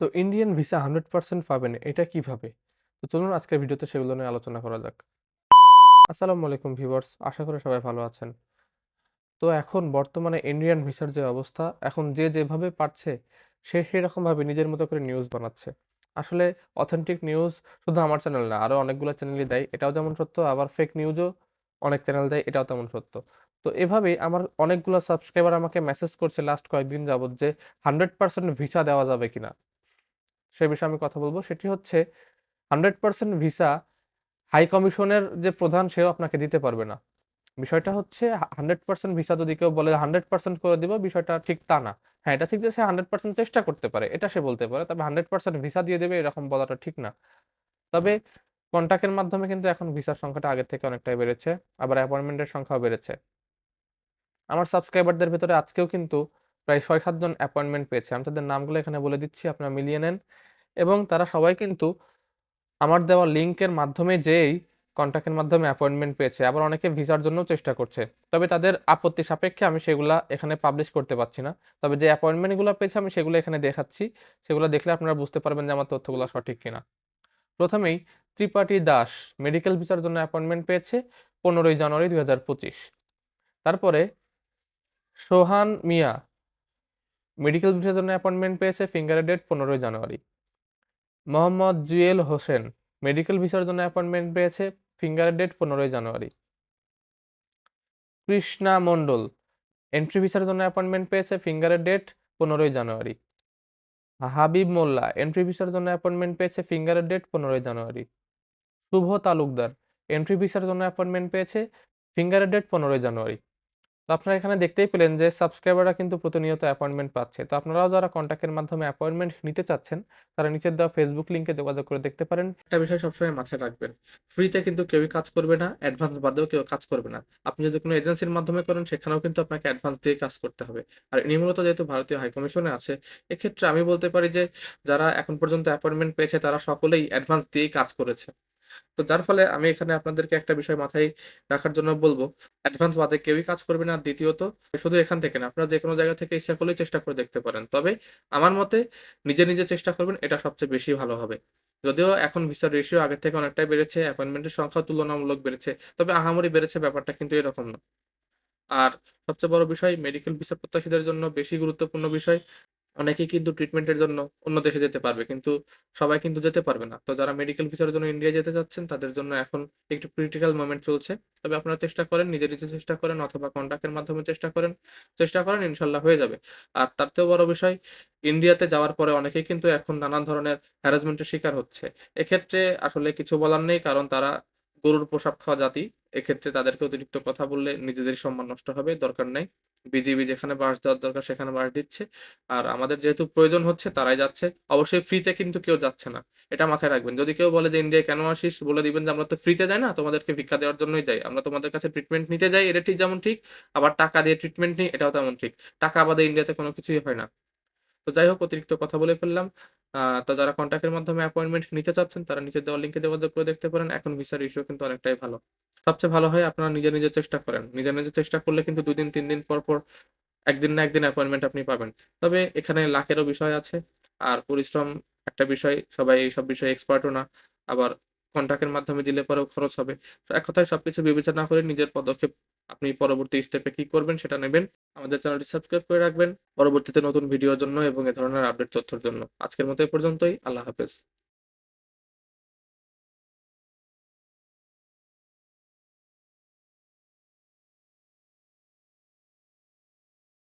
তো Indian visa 100% পাবেন এটা কীভাবে? তো চলুন আজকের ভিডিওতে সেগুলো নিয়ে আলোচনা করা যাক। আসসালামু আলাইকুম ভিউয়ার্স আশা করি সবাই ভালো আছেন। তো এখন বর্তমানে ইন্ডিয়ান ভিসার যে অবস্থা, এখন যে যেভাবে পারছে সে সেরকমভাবে নিজের মতো করে নিউজ বানাচ্ছে। আসলে অথেন্টিক নিউজ শুধু আমার চ্যানেল না, আরও অনেকগুলা চ্যানেলই দেয়। এটাও যেমন সত্য আবার ফেক নিউজও অনেক চ্যানেল দেয়, এটাও তেমন সত্য। তো এভাবেই আমার অনেকগুলা সাবস্ক্রাইবার আমাকে মেসেজ করছে লাস্ট কয়েকদিন যাবত যে 100% ভিসা দেওয়া যাবে কিনা? সে বিষয়ে আমি কথা বলব সেটি হচ্ছে 100% ভিসা হাই কমিশনের যে প্রধান সেও আপনাকে দিতে পারবে না। বিষয়টা হচ্ছে হা 100% ভিসা যদি কেউ বলে 100% করে দিব বিষয়টা ঠিক তা না। হ্যাঁ, এটা ঠিক যে সে 100% চেষ্টা করতে পারে। এটা সে বলতে পারে। তবে 100% ভিসা দিয়ে দেবে এরকম বলাটা ঠিক না। তবে কনট্যাক্টের মাধ্যমে কিন্তু এখন ভিসার সংখ্যাটা আগের থেকে অনেকটাই বেড়েছে। আবার অ্যাপয়েন্টমেন্টের সংখ্যাও বেড়েছে। আমার সাবস্ক্রাইবারদের ভেতরে আজকেও কিন্তু প্রায় ছয় সাতজন অ্যাপয়েন্টমেন্ট পেয়েছে। আমি তাদের নামগুলো এখানে বলে দিচ্ছি, আপনারা মিলিয়ে নেন। এবং তারা সবাই কিন্তু আমার দেওয়া লিঙ্কের মাধ্যমে যেয়েই কন্ট্যাক্টের মাধ্যমে অ্যাপয়েন্টমেন্ট পেয়েছে। আবার অনেকে ভিসার জন্যও চেষ্টা করছে। তবে তাদের আপত্তি সাপেক্ষে আমি সেগুলা এখানে পাবলিশ করতে পারছি না। তবে যে অ্যাপয়েন্টমেন্টগুলো পেয়েছে, আমি সেগুলো এখানে দেখাচ্ছি। সেগুলো দেখলে আপনারা বুঝতে পারবেন যে আমার তথ্যগুলো সঠিক কিনা। প্রথমেই ত্রিপাঠী দাস মেডিকেল ভিসার জন্য অ্যাপয়েন্টমেন্ট পেয়েছে ১৫ই জানুয়ারি ২০২৫ তারপরে সোহান মিয়া মেডিকেল ভিসার জন্য অ্যাপয়েন্টমেন্ট পেয়েছে ফিঙ্গার ডেট ১৫ই জানুয়ারি। মোহাম্মদ জুয়েল হোসেন, মেডিকেল ভিসার জন্য অ্যাপয়েন্টমেন্ট পেয়েছে ফিঙ্গার ডেট ১৫ই জানুয়ারি। কৃষ্ণা মণ্ডল, এন্ট্রি ভিসার জন্য অ্যাপয়েন্টমেন্ট পেয়েছে ফিঙ্গারের ডেট ১৫ই জানুয়ারি। হাবিব মোল্লা, এন্ট্রি ভিসার জন্য অ্যাপয়েন্টমেন্ট পেয়েছে ফিঙ্গারের ডেট ১৫ই জানুয়ারি। শুভ তালুকদার, এন্ট্রি ভিসার জন্য অ্যাপয়েন্টমেন্ট পেয়েছে ফিঙ্গারের ডেট ১৫ই জানুয়ারি। তো আপনারা এখানে দেখতেই পেলেন যে সাবস্ক্রাইবাররা কিন্তু প্রতিনিয়ত অ্যাপয়েন্টমেন্ট পাচ্ছে। তো আপনারাও যারা কনট্যাক্টের মাধ্যমে অ্যাপয়েন্টমেন্ট নিতে চাচ্ছেন, তারা নিচের দেওয়া ফেসবুক লিংকে যোগাযোগ করে দেখতে পারেন। একটা বিষয় সবসময় মাথায় রাখবেন। ফ্রিতে কিন্তু কেউই কাজ করবে না, অ্যাডভান্স বাদেও কেউ কাজ করবে না। আপনি যদি কোনো এজেন্সির মাধ্যমে করেন সেখানেও কিন্তু আপনাকে অ্যাডভান্স দিয়ে কাজ করতে হবে। আর ইনি মূলত যেহেতু ভারতীয় হাই কমিশনে আছে, এক্ষেত্রে আমি বলতে পারি যে যারা এখন পর্যন্ত অ্যাপয়েন্টমেন্ট পেয়েছে তারা সকলেই অ্যাডভান্স দিয়েই কাজ করেছে। তো যার ফলে আমি এখানে আপনাদেরকে একটা বিষয় মাথায় রাখার জন্য বলব অ্যাডভান্স বাদে কেউই কাজ করবে না। দ্বিতীয়ত শুধু এখান থেকে না, আপনারা যেকোনো জায়গা থেকে ইচ্ছা করলেই চেষ্টা করে দেখতে পারেন। তবে আমার মতে নিজে, নিজে চেষ্টা করবেন এটা সবচেয়ে বেশি ভালো হবে। যদিও এখন ভিসার রেশিও আগের থেকে অনেকটাই বেড়েছে, অ্যাপয়েন্টমেন্টের সংখ্যা তুলনামূলক বেড়েছে। তবে আহামরি বেড়েছে ব্যাপারটা কিন্তু এরকম না। আর সবচেয়ে বড় বিষয় মেডিকেল ভিসা প্রত্যাশীদের জন্য বেশি গুরুত্বপূর্ণ বিষয় অনেকেই কিন্তু ট্রিটমেন্টের জন্য অন্য দেশে যেতে পারবে। কিন্তু সবাই কিন্তু যেতে পারবে না। তো যারা মেডিকেল ভিসার জন্য ইন্ডিয়া যেতে চাচ্ছেন তাদের জন্য এখন একটু ক্রিটিক্যাল মোমেন্ট চলছে। তবে আপনারা চেষ্টা করেন, নিজে, নিজে চেষ্টা করেন অথবা কনট্যাক্টের মাধ্যমে চেষ্টা করেন। চেষ্টা করেন ইনশাল্লাহ হয়ে যাবে। আর তার থেকেও বড় বিষয় ইন্ডিয়াতে যাওয়ার পরে অনেকেই কিন্তু এখন নানান ধরনের হ্যারাসমেন্ট এর শিকার হচ্ছে। এক্ষেত্রে আসলে কিছু বলার নেই কারণ তারা গরুর প্রসাব খাওয়া জাতি। এক্ষেত্রে তাদেরকে অতিরিক্ত কথা বললে নিজেদেরই সম্মান নষ্ট হবে, দরকার নাই। বিজিবি যেখানে বাস দেওয়ার দরকার সেখানে বাস দিচ্ছে। আর আমাদের যেহেতু প্রয়োজন হচ্ছে তারাই যাচ্ছে। অবশ্যই ফ্রিতে কিন্তু কেউ যাচ্ছে না। এটা মাথায় রাখবেন। যদি কেউ বলে যে, "ইন্ডিয়ায় কেন আসিস?" বলে দিবেন যে, "আমরা তো ফ্রিতে যাই না, তোমাদেরকে ভিক্ষা দেওয়ার জন্যই যাই। আমরা তোমাদের কাছে ট্রিটমেন্ট নিতে যাই, এটা ঠিক যেমন ঠিক, আবার টাকা দিয়ে ট্রিটমেন্ট নিই, এটাও তেমন ঠিক। টাকা বাদে ইন্ডিয়াতে কোনো কিছুই হয় না।" তো যাই হোক অতিরিক্ত কথা বলে ফেললাম। তো যারা কনট্যাক্টের মাধ্যমে অ্যাপয়েন্টমেন্ট নিতে চাচ্ছেন তারা নিচে দেওয়া লিঙ্কে যোগাযোগ করে দেখতে পারেন। এখন ভিসার ইস্যু কিন্তু অনেকটাই ভালো। সবচেয়ে ভালো হয় আপনারা নিজে, নিজে চেষ্টা করেন। নিজে, নিজে চেষ্টা করলে কিন্তু ২ দিন ৩ দিন পর, পর একদিন না একদিন অ্যাপয়েন্টমেন্ট আপনি পাবেন। তবে এখানে লাখেরও বিষয় আছে। আর পরিশ্রম একটা বিষয়। সবাই এইসব বিষয়ে এক্সপার্টও না। আবার কনট্যাক্টের মাধ্যমে দিলে পরেও খরচ হবে। তো এক কথায় সবকিছু বিবেচনা করে নিজের পদক্ষেপ আপনি পরবর্তী স্টেপে কি করবেন সেটা নেবেন। আমাদের চ্যানেলটি সাবস্ক্রাইব করে রাখবেন। পরবর্তীতে নতুন ভিডিওর জন্য এবং এ ধরনের আপডেট তথ্যের জন্য। আজকের মতো এ পর্যন্তই। আল্লাহ হাফেজ।